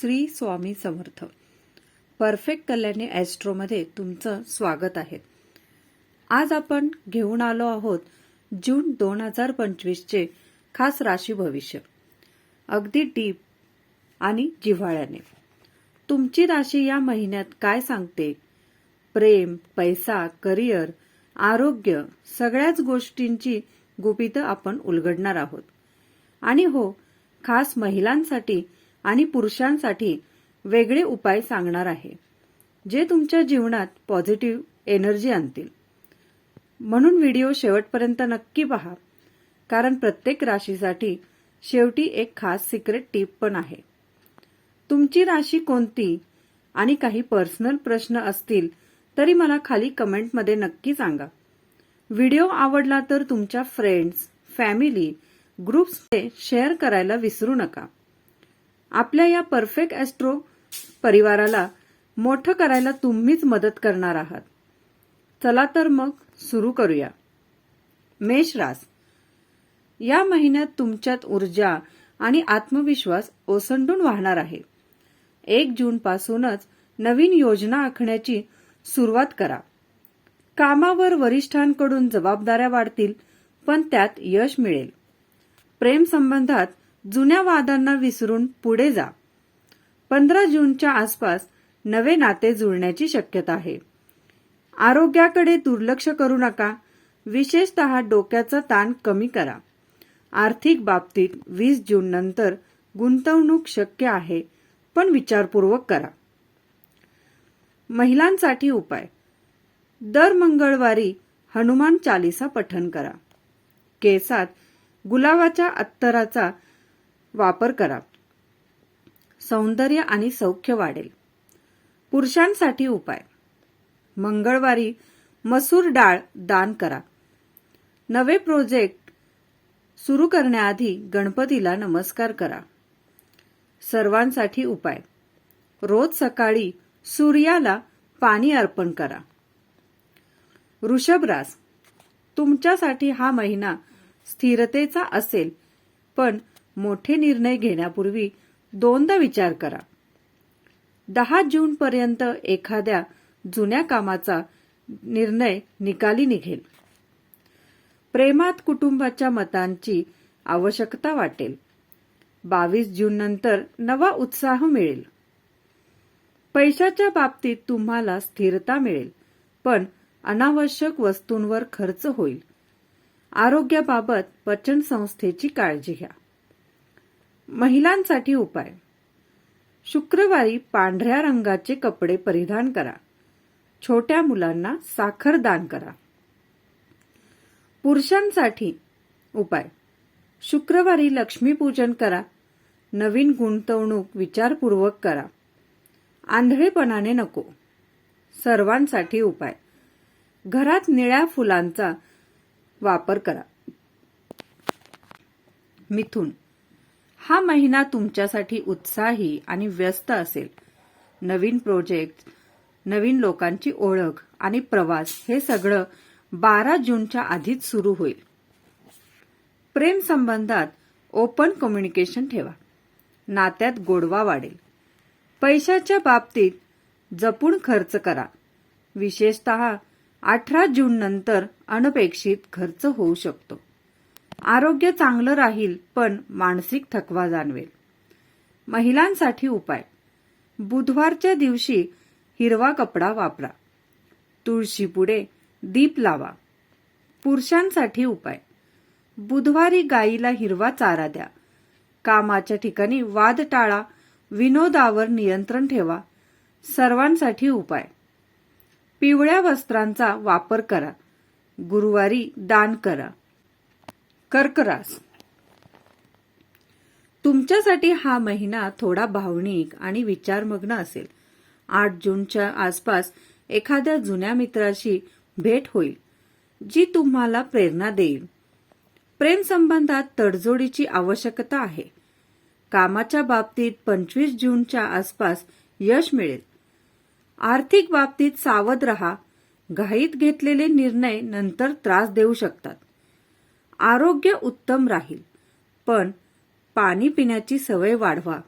Shri Swami Samarth. Perfect Kalyani ॲस्ट्रोमध्ये तुमचं स्वागत आहे. आज आपण घेऊन आलो आहोत जून दोन हजार पंचवीसचे खास राशी भविष्य. अगदी डीप आणि जिव्हाळ्याने. तुमची राशी या महिन्यात काय सांगते? प्रेम पैसा करिअर आरोग्य सगळ्याच गोष्टींची गुपितं आपण उलगडणार आहोत. आणि हो खास महिलांसाठी आणि पुरुषांसाठी वेगळे उपाय सांगणार आहे जे तुमच्या जीवनात पॉझिटिव्ह एनर्जी आणतील. म्हणून व्हिडिओ शेवटपर्यंत नक्की पहा कारण प्रत्येक राशीसाठी शेवटी एक खास सिक्रेट टीप पण आहे. तुमची राशी कोणती आणि काही पर्सनल प्रश्न असतील तरी मला खाली कमेंटमध्ये नक्की सांगा. व्हिडिओ आवडला तर तुमच्या फ्रेंड्स फॅमिली ग्रुप्समध्ये शेअर करायला विसरू नका. आपल्या या परफेक्ट ॲस्ट्रो परिवाराला मोठं करायला तुम्हीच मदत करणार आहात. चला तर मग सुरू करूया. मेष रास. या महिन्यात तुमच्यात ऊर्जा आणि आत्मविश्वास ओसंडून वाहणार आहे. एक जून पासूनच नवीन योजना आखण्याची सुरुवात करा. कामावर वरिष्ठांकडून जबाबदाऱ्या वाढतील पण त्यात यश मिळेल. प्रेमसंबंधात जुन्या वादांना विसरून पुढे जा. पंधरा जूनच्या आसपास नवे नाते जुळण्याची शक्यता आहे. आरोग्याकडे दुर्लक्ष करू नका. विशेषत डोक्याचा ताण कमी करा. आर्थिक बाबतीत वीस जून नंतर गुंतवणूक शक्य आहे पण विचारपूर्वक करा. महिलांसाठी उपाय. दर मंगळवारी हनुमान चालिसा पठन करा. केसात गुलाबाच्या अत्तराचा वापर करा. सौंदर्य आणि सौख्य वाढेल. पुरुषांसाठी उपाय. मंगळवारी मसूर डाळ दान करा. नवे प्रोजेक्ट सुरू करण्याआधी गणपतीला नमस्कार करा. सर्वांसाठी उपाय. रोज सकाळी सूर्याला पाणी अर्पण करा. वृषभरास तुमच्यासाठी हा महिना स्थिरतेचा असेल पण मोठे निर्णय घेण्यापूर्वी दोनदा विचार करा. दहा जून पर्यंत एखाद्या जुन्या कामाचा निर्णय निकाली निघेल. प्रेमात कुटुंबाच्या मतांची आवश्यकता वाटेल. बावीस जून नंतर नवा उत्साह मिळेल. पैशाच्या बाबतीत तुम्हाला स्थिरता मिळेल पण अनावश्यक वस्तूंवर खर्च होईल. आरोग्याबाबत पचन संस्थेची काळजी घ्या. महिलांसाठी उपाय. शुक्रवारी पांढऱ्या रंगाचे कपडे परिधान करा. छोट्या मुलांना साखर दान करा. पुरुषांसाठी उपाय. शुक्रवारी लक्ष्मीपूजन करा. नवीन गुंतवणूक विचारपूर्वक करा. आंधळेपणाने नको. सर्वांसाठी उपाय. घरात निळ्या फुलांचा वापर करा. मिथुन हा महिना तुमच्यासाठी उत्साही आणि व्यस्त असेल. नवीन प्रोजेक्ट नवीन लोकांची ओळख आणि प्रवास हे सगळं बारा जूनच्या आधीच सुरू होईल. प्रेम संबंधात ओपन कम्युनिकेशन ठेवा. नात्यात गोडवा वाढेल. पैशाच्या बाबतीत जपून खर्च करा. विशेषत अठरा जून नंतर अनपेक्षित खर्च होऊ शकतो. आरोग्य चांगलं राहील पण मानसिक थकवा जाणवेल. महिलांसाठी उपाय. बुधवारच्या दिवशी हिरवा कपडा वापरा. तुळशीपुढे दीप लावा. पुरुषांसाठी उपाय. बुधवारी गायीला हिरवा चारा द्या. कामाच्या ठिकाणी वाद टाळा विनोदावर नियंत्रण ठेवा. सर्वांसाठी उपाय. पिवळ्या वस्त्रांचा वापर करा. गुरुवारी दान करा. कर्करास. तुमच्यासाठी हा महिना थोडा भावनिक आणि विचारमग्न असेल. आठ जूनच्या आसपास एखाद्या जुन्या मित्राशी भेट होईल जी तुम्हाला प्रेरणा देईल. प्रेम संबंधात तडजोडीची आवश्यकता आहे. कामाच्या बाबतीत पंचवीस जूनच्या आसपास यश मिळेल. आर्थिक बाबतीत सावध रहा. घाईत घेतलेले निर्णय नंतर त्रास देऊ शकतात. आरोग्य उत्तम राहील. पण पाणी पिण्याची सवय वाढवा.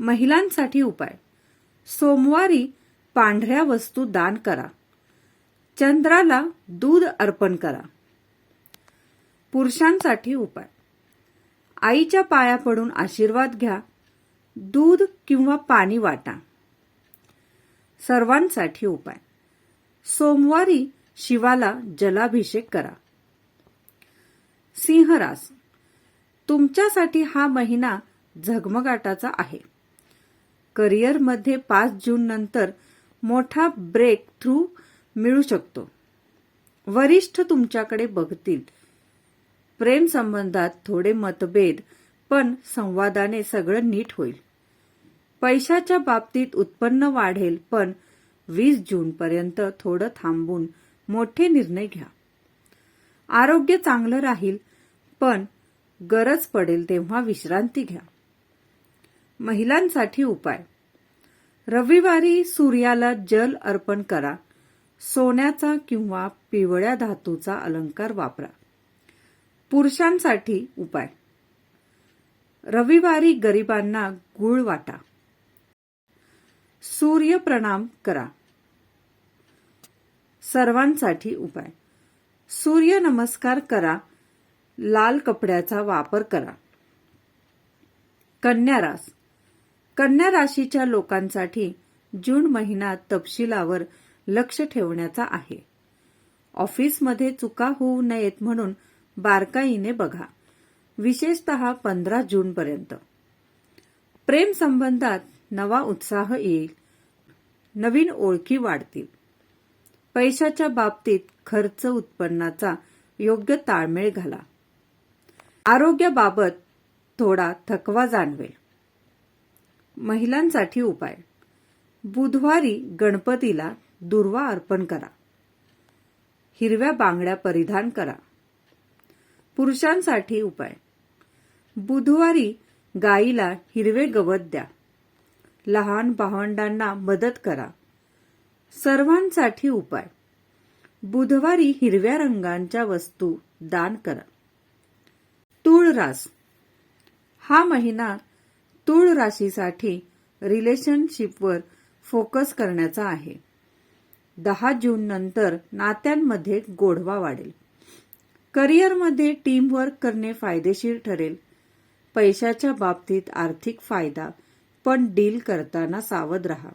महिलांसाठी उपाय. सोमवारी पांढऱ्या वस्तू दान करा. चंद्राला दूध अर्पण करा. पुरुषांसाठी उपाय. आईच्या पाया पडून आशीर्वाद घ्या. दूध किंवा पाणी वाटा. सर्वांसाठी उपाय. सोमवारी शिवाला जलाभिषेक करा. सिंहरास तुमच्यासाठी हा महिना झगमगाटाचा आहे. करिअरमध्ये पाच जून नंतर मोठा ब्रेक थ्रू मिळू शकतो. वरिष्ठ तुमच्याकडे बघतील. प्रेम संबंधात थोडे मतभेद पण संवादाने सगळं नीट होईल. पैशाच्या बाबतीत उत्पन्न वाढेल पण वीस जून पर्यंत थोडं थांबून मोठे निर्णय घ्या. आरोग्य चांगलं राहील पण गरज पडेल तेव्हा विश्रांती घ्या. महिलांसाठी उपाय. रविवारी सूर्याला जल अर्पण करा. सोन्याचा किंवा पिवळ्या धातूचा अलंकार वापरा. पुरुषांसाठी उपाय. रविवारी गरिबांना गुळ वाटा. सूर्य प्रणाम करा. सर्वांसाठी उपाय. सूर्य नमस्कार करा. लाल कपड्याचा वापर करा. कन्या रास. कन्या राशीच्या लोकांसाठी जून महिना तपशिलावर लक्ष ठेवण्याचा आहे. ऑफिसमध्ये चुका होऊ नयेत म्हणून बारकाईने बघा. विशेषतः पंधरा जूनपर्यंत प्रेम संबंधात नवा उत्साह येईल. नवीन ओळखी वाढतील. पैशाच्या बाबतीत खर्च उत्पन्नाचा योग्य ताळमेळ घाला. आरोग्याबाबत थोडा थकवा जाणवेल. महिलांसाठी उपाय. बुधवारी गणपतीला दुर्वा अर्पण करा. हिरव्या बांगड्या परिधान करा. पुरुषांसाठी उपाय. बुधवारी गाईला हिरवे गवत द्या. लहान भावंडांना मदत करा. सर्वांसाठी उपाय. बुधवारी हिरव्या रंगांच्या वस्तू दान करा. तूळ रास हा महिना तूळ राशीसाठी रिलेशनशिपवर फोकस करण्याचा आहे. दहा जून नंतर नात्यांमध्ये गोडवा वाढेल. करिअरमध्ये टीमवर्क करणे फायदेशीर ठरेल. पैशाच्या बाबतीत आर्थिक फायदा पण डील करताना सावध रहा.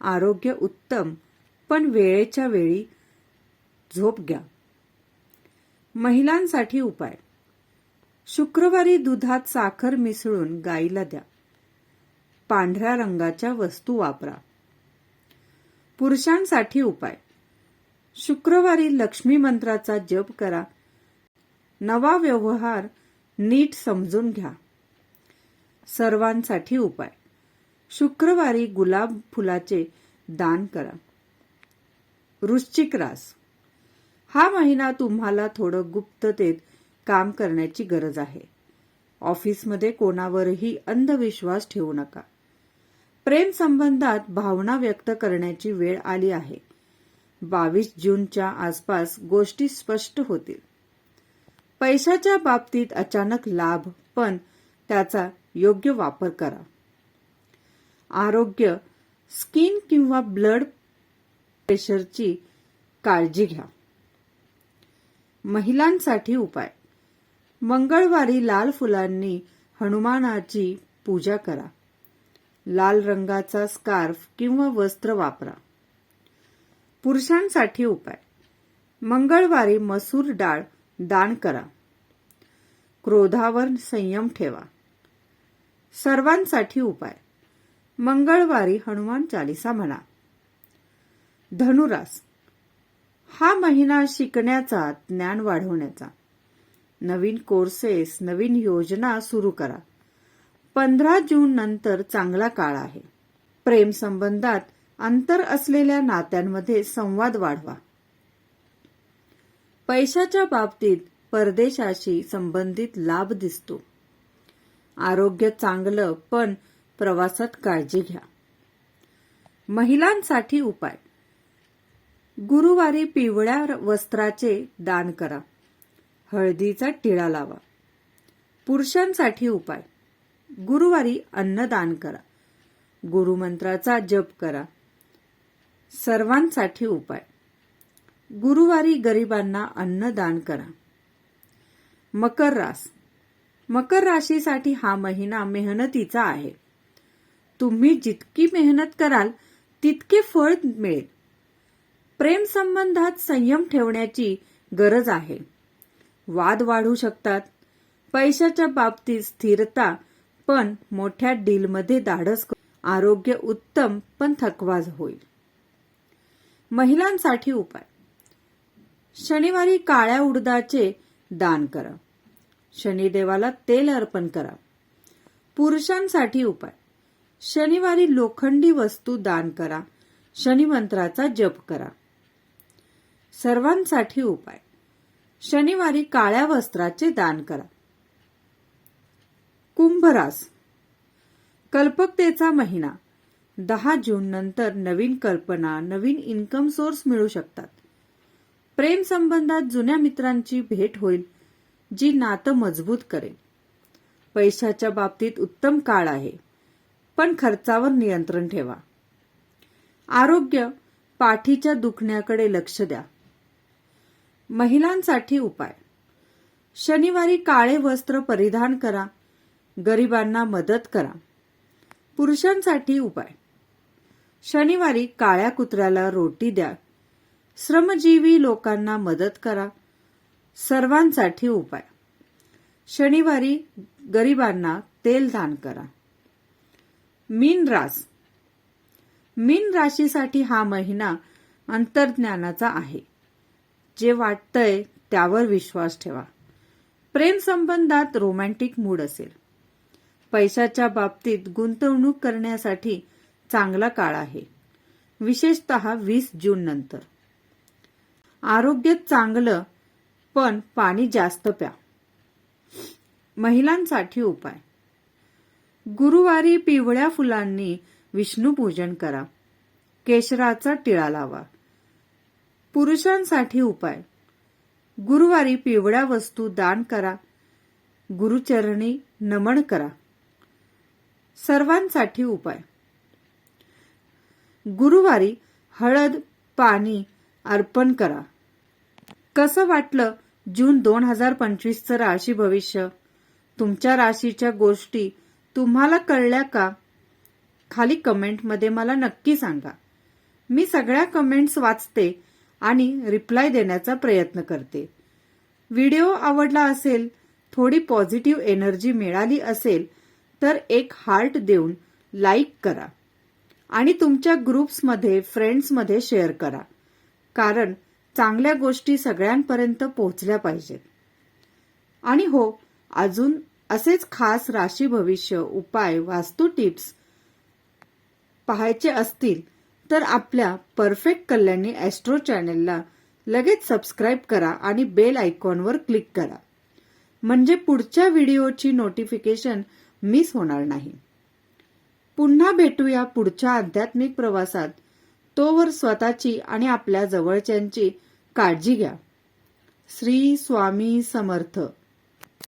आरोग्य उत्तम पण वेळेच्या वेळी झोप घ्या. महिलांसाठी उपाय. शुक्रवारी दुधात साखर मिसळून गाईला द्या. पांढऱ्या रंगाच्या वस्तू वापरा. पुरुषांसाठी उपाय. शुक्रवारी लक्ष्मी मंत्राचा जप करा. नवा व्यवहार नीट समजून घ्या. सर्वांसाठी उपाय. शुक्रवारी गुलाब फुलाचे दान करा. वृश्चिक रास. हा महिना तुम्हाला थोडं गुप्ततेत काम करण्याची गरज आहे. ऑफिसमध्ये कोणावरही अंधविश्वास ठेवू नका. प्रेम संबंधात भावना व्यक्त करण्याची वेळ आली आहे. बावीस जूनच्या आसपास गोष्टी स्पष्ट होतील. पैशाच्या बाबतीत अचानक लाभ पण त्याचा योग्य वापर करा. आरोग्य स्किन किंवा ब्लड प्रेशरची काळजी घ्या. महिलांसाठी उपाय. मंगळवारी लाल फुलांनी हनुमानाची पूजा करा. लाल रंगाचा स्कार्फ किंवा वस्त्र वापरा. पुरुषांसाठी उपाय. मंगळवारी मसूर डाळ दान करा. क्रोधावर संयम ठेवा. सर्वांसाठी उपाय. मंगळवारी हनुमान चालिसा म्हणा. धनुरास. हा महिना शिकण्याचा ज्ञान वाढवण्याचा. नवीन कोर्सेस नवीन योजना सुरू करा. पंधरा जून नंतर चांगला काळ आहे. प्रेम संबंधात अंतर असलेल्या नात्यांमध्ये संवाद वाढवा. पैशाच्या बाबतीत परदेशाशी संबंधित लाभ दिसतो. आरोग्य चांगलं पण प्रवासात काळजी घ्या. महिलांसाठी उपाय. गुरुवारी पिवळ्या वस्त्राचे दान करा. हळदीचा टिळा लावा. पुरुषांसाठी उपाय. गुरुवारी अन्नदान करा. गुरुमंत्राचा जप करा. सर्वांसाठी उपाय. गुरुवारी गरिबांना अन्नदान करा. मकर रास. मकर राशीसाठी हा महिना मेहनतीचा आहे. तुम्ही जितकी मेहनत कराल तितके फळ मिळेल. प्रेम संबंधात संयम ठेवण्याची गरज आहे. वाद वाढू शकतात. पैशाच्या बाबतीत स्थिरता पण मोठ्या डीलमध्ये धाडस आरोग्य उत्तम पण थकवा होईल. महिलांसाठी उपाय. शनिवारी काळ्या उडदाचे दान करा. शनिदेवाला तेल अर्पण करा. पुरुषांसाठी उपाय. शनिवारी लोखंडी वस्तू दान करा. शनिमंत्राचा जप करा. सर्वांसाठी उपाय. शनिवारी काळ्या वस्त्राचे दान करा. कुंभरास. कल्पकतेचा महिना. दहा जून नंतर नवीन कल्पना नवीन इन्कम सोर्स मिळू शकतात. प्रेम संबंधात जुन्या मित्रांची भेट होईल जी नातं मजबूत करेल. पैशाच्या बाबतीत उत्तम काळ आहे. पण खर्चावर नियंत्रण ठेवा. आरोग्य पाठीच्या दुखण्याकडे लक्ष द्या. महिलांसाठी उपाय. शनिवारी काळे वस्त्र परिधान करा. गरिबांना मदत करा. पुरुषांसाठी उपाय. शनिवारी काळ्या कुत्र्याला रोटी द्या. श्रमजीवी लोकांना मदत करा. सर्वांसाठी उपाय. शनिवारी गरिबांना तेल दान करा. मीन रास. मीन राशीसाठी हा महिना अंतर्ज्ञानाचा आहे. जे वाटतंय त्यावर विश्वास ठेवा. प्रेम संबंधात रोमॅन्टिक मूड असेल. पैशाच्या बाबतीत गुंतवणूक करण्यासाठी चांगला काळ आहे. विशेषत वीस जून नंतर. आरोग्य चांगलं पण पाणी जास्त प्या. महिलांसाठी उपाय. गुरुवारी पिवळ्या फुलांनी विष्णूपूजन करा. केशराचा टिळा लावा. पुरुषांसाठी उपाय. गुरुवारी पिवळ्या वस्तू दान करा. गुरुचरणी नमन करा. सर्वांसाठी उपाय. गुरुवारी हळद पाणी अर्पण करा. कसं वाटलं जून दोन हजार पंचवीसचं राशी भविष्य? तुमच्या राशीच्या गोष्टी तुम्हाला कळल्या का? खाली कमेंटमध्ये मला नक्की सांगा. मी सगळ्या कमेंट्स वाचते आणि रिप्लाय देण्याचा प्रयत्न करते. व्हिडिओ आवडला असेल थोडी पॉझिटिव्ह एनर्जी मिळाली असेल तर एक हार्ट देऊन लाईक करा. आणि तुमच्या ग्रुप्समध्ये फ्रेंड्समध्ये शेअर करा. कारण चांगल्या गोष्टी सगळ्यांपर्यंत पोहोचल्या पाहिजेत. आणि हो अजून असेच खास राशी भविष्य उपाय वास्तू टिप्स पाहायचे असतील तर आपल्या परफेक्ट कल्याणी ॲस्ट्रो चॅनेलला लगेच सबस्क्राईब करा आणि बेल आयकॉनवर क्लिक करा. म्हणजे पुढच्या व्हिडिओची नोटिफिकेशन मिस होणार नाही. पुन्हा भेटूया पुढच्या आध्यात्मिक प्रवासात. तोवर स्वतःची आणि आपल्या जवळच्यांची काळजी घ्या. श्री स्वामी समर्थ.